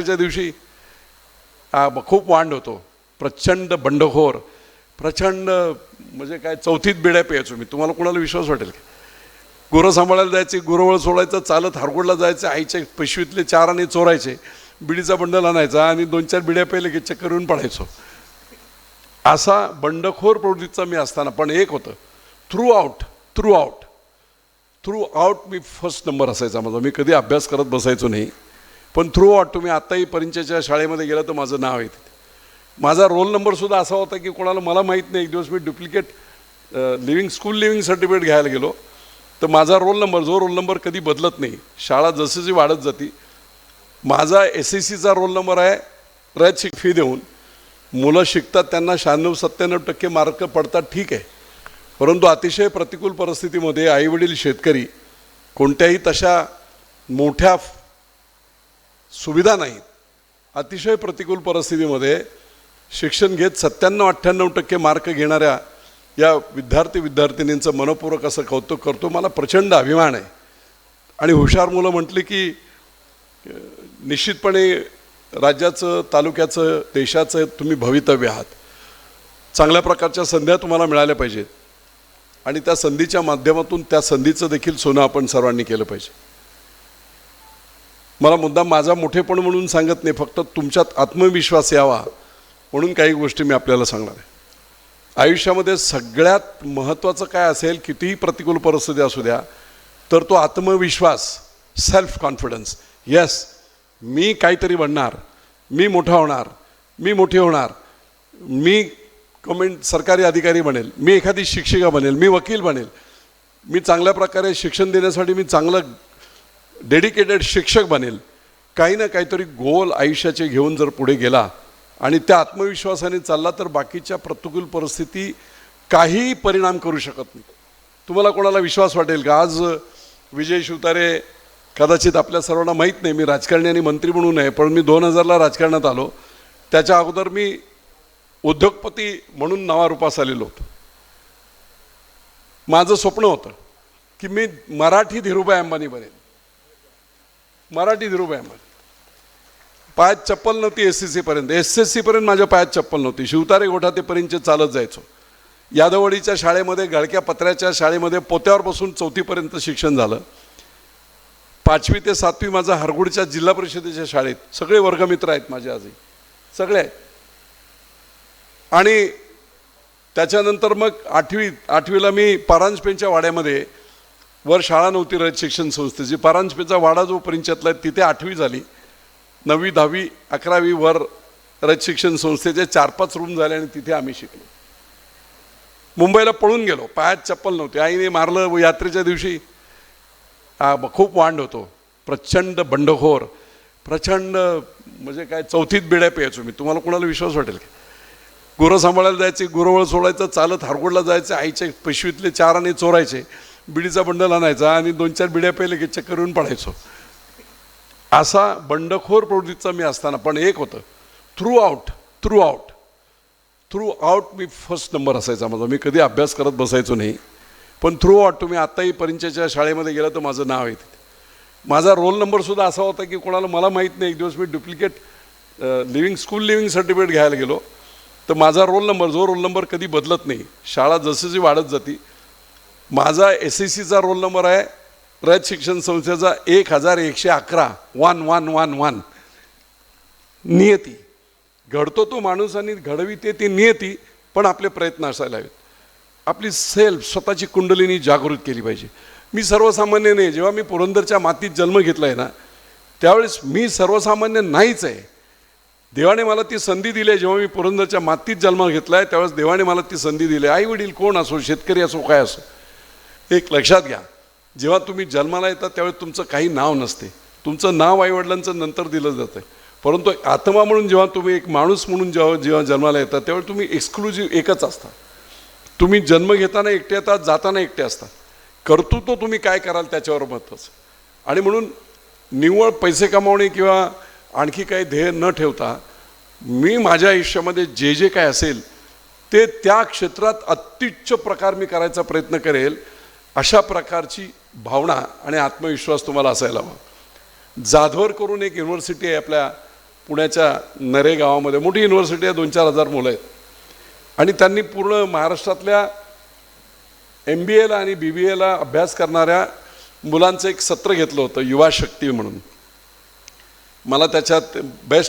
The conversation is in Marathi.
दिवशी खूप वांड होतो. प्रचंड बंडखोर प्रचंड म्हणजे काय चौथीत बिड्या प्यायचो मी. तुम्हाला कोणाला विश्वास वाटेल का? गुरं सांभाळायला जायचे गुरवळ सोडायचं चालत हारगोडला जायचं आईच्या पिशवीतले चार आणि चोरायचे. बिडीचा बंडल आणायचा आणि दोन चार बिड्या प्यायले की चक्कर येऊन पडायचो. असा बंडखोर प्रवृत्तीचा मी असताना पण एक होतं. Throughout throughout throughout मी फर्स्ट नंबर असायचा माझा. मी कधी अभ्यास करत बसायचो नाही. पण थ्रू आउट तुम्ही आत्ताही परिंचच्या शाळेमध्ये गेलं तर माझं नाव आहे माझा रोल नंबरसुद्धा असा होता की कोणाला मला माहीत नाही. एक दिवस मी duplicate leaving school leaving certificate घ्यायला गेलो. तर माझा रोल नंबर जो रोल नंबर कधी बदलत नाही. शाळा जशी वाढत जाती माझा एस एस सीचा रोल नंबर आहे. रयत फी देऊन. मुलं शिकतात त्यांना शहाण्णव सत्त्याण्णव टक्के मार्क पडतात ठीक आहे. परंतु अतिशय प्रतिकूल परिस्थितीमध्ये आईवडील शेतकरी कोणत्याही तशा मोठ्या सुविधा नाहीत. अतिशय प्रतिकूल परिस्थितीमध्ये शिक्षण घेत सत्त्याण्णव अठ्ठ्याण्णव टक्के मार्क घेणाऱ्या या विद्यार्थी विद्यार्थिनींचं मनपूर्वक असं कौतुक करतो. मला प्रचंड अभिमान आहे. आणि हुशार मुलं म्हटली की निश्चितपणे राज्याचं तालुक्याचं देशाचं तुम्ही भवितव्य आहात. चांगल्या प्रकारच्या संध्या तुम्हाला मिळाल्या पाहिजेत. आणि त्या संधीच्या माध्यमातून त्या संधीचं देखील सोनं आपण सर्वांनी केलं पाहिजे. मला मुद्दा माझा मोठेपण म्हणून सांगत नाही फक्त तुमच्यात आत्मविश्वास यावा म्हणून काही गोष्टी मी आपल्याला सांगणार आहे. आयुष्यामध्ये सगळ्यात महत्त्वाचं काय असेल कितीही प्रतिकूल परिस्थिती असू द्या तर तो आत्मविश्वास सेल्फ कॉन्फिडन्स येस मी काहीतरी बनणार मी मोठा होणार मी मोठी होणार मी गव्हर्मेंट सरकारी अधिकारी बनेल मी एखादी शिक्षिका बनेल मी वकील बनेल मी चांगल्या प्रकारे शिक्षण देण्यासाठी मी चांगलं डेडिकेटेड शिक्षक बनेल. काही ना काहीतरी गोल आयुष्याचे घेऊन जर पुढे गेला आणि त्या आत्मविश्वासाने चालला तर बाकीच्या प्रतिकूल परिस्थिती काहीही परिणाम करू शकत नाही. तुम्हाला कोणाला विश्वास वाटेल का? आज विजय शिवतारे कदाचित आपल्या सर्वांना माहीत नाही मी राजकारणी आणि मंत्री म्हणून आहे पण मी दोन हजारला राजकारणात आलो. त्याच्या अगोदर मी उद्योगपती म्हणून नावारूपास आलेलो होतो. माझं स्वप्न होतं की मी मराठी धीरूभाई अंबानी बनेन मराठी धीरूप आहे मग. पायात चप्पल नव्हती एस सी सीपर्यंत एस एस सीपर्यंत माझ्या पायात चप्पल नव्हती. शिवतारे गोठातेपर्यंत चालत जायचो. यादववाडीच्या शाळेमध्ये गळक्या पत्र्याच्या शाळेमध्ये पोत्यावर बसून चौथीपर्यंत शिक्षण झालं. पाचवी ते सातवी माझा हरगुडच्या जिल्हा परिषदेच्या शाळेत. सगळे वर्गमित्र आहेत माझे आजही. सगळे आहेत. आणि त्याच्यानंतर मग आठवी आठवीला मी परांजपेंच्या वाड्यामध्ये वर शाळा नव्हती रयत शिक्षण संस्थेची. परांजपेचा वाडा जो परिचयातला आहे तिथे आठवी झाली. नववी दहावी अकरावी वर रयत शिक्षण संस्थेचे चार पाच रूम झाले आणि तिथे आम्ही शिकलो. मुंबईला पळून गेलो. पायात चप्पल नव्हती. आईने मारलं व यात्रेच्या दिवशी खूप वांड होतो. प्रचंड बंडखोर. प्रचंड म्हणजे काय चौथीत बिड्या प्यायचो मी. तुम्हाला कोणाला विश्वास वाटेल का? गुरं सांभाळायला जायचे गुरवळ सोडायचं चालत हरगोडला जायचं आईच्या पिशवीतले चार आणि चोरायचे. बिडीचा बंडल आणायचा आणि दोन चार बिड्या पहिले की चक्कर येऊन पडायचो असा बंडखोर प्रवृत्तीचा मी असताना पण एक होतं. Throughout throughout throughout मी फर्स्ट नंबर असायचा माझा. मी कधी अभ्यास करत बसायचो नाही. पण थ्रू आउट तुम्ही आत्ताही परिचयाच्या शाळेमध्ये गेला तर माझं नाव आहे तिथे माझा रोल नंबरसुद्धा असा होता की कोणाला मला माहीत नाही. एक दिवस मी duplicate leaving school leaving certificate घ्यायला गेलो. तर माझा रोल नंबर जो रोल नंबर कधी बदलत नाही शाळा जशी वाढत जाती माझा एस एस सीचा रोल नंबर आहे. रयत शिक्षण संस्थेचा एक हजार एकशे अकरा. वन वन वन वन नियती. घडतो तो माणूस आणि घडविते ती नियती पण आपले प्रयत्न असायला हवेत. आपली सेल्फ स्वतःची कुंडलिनी जागृत केली पाहिजे. मी सर्वसामान्य नाही जेव्हा मी पुरंदरच्या मातीत जन्म घेतला आहे ना त्यावेळेस मी सर्वसामान्य नाहीच आहे. देवाने मला ती संधी दिली आहे जेव्हा मी पुरंदरच्या मातीत जन्म घेतला आहे त्यावेळेस देवाने मला ती संधी दिली आई वडील कोण असो शेतकरी असो काय असो एक लक्षात घ्या. जेव्हा तुम्ही जन्माला येतात त्यावेळेस तुमचं काही नाव नसते. तुमचं नाव आईवडिलांचं नंतर दिलं जातं परंतु आत्मा म्हणून जेव्हा तुम्ही एक माणूस म्हणून जेव्हा जेव्हा जन्माला येतात त्यावेळी तुम्ही एक्सक्लुझिव्ह एकच असता. तुम्ही जन्म घेताना एकटे येतात जाताना एकटे असतात कर्तृत्व तुम्ही काय कराल त्याच्यावर महत्त्वाचं. आणि म्हणून निव्वळ पैसे कमावणे किंवा आणखी काही ध्येय न ठेवता मी माझ्या आयुष्यामध्ये जे जे काय असेल ते त्या क्षेत्रात अत्युच्च प्रकार मी करायचा प्रयत्न करेल अशा प्रकारची भावना आणि आत्मविश्वास तुम्हाला असायला हवा. जाधवर करून एक युनिव्हर्सिटी आहे आपल्या पुण्याच्या नरे गावामध्ये. मोठी युनिव्हर्सिटी आहे दोन चार हजार मुलं आहेत. आणि त्यांनी पूर्ण महाराष्ट्रातल्या एम बी एला आणि बी बी एला अभ्यास करणाऱ्या मुलांचं एक सत्र घेतलं होतं युवा शक्ती म्हणून. मला त्याच्यात बेस्ट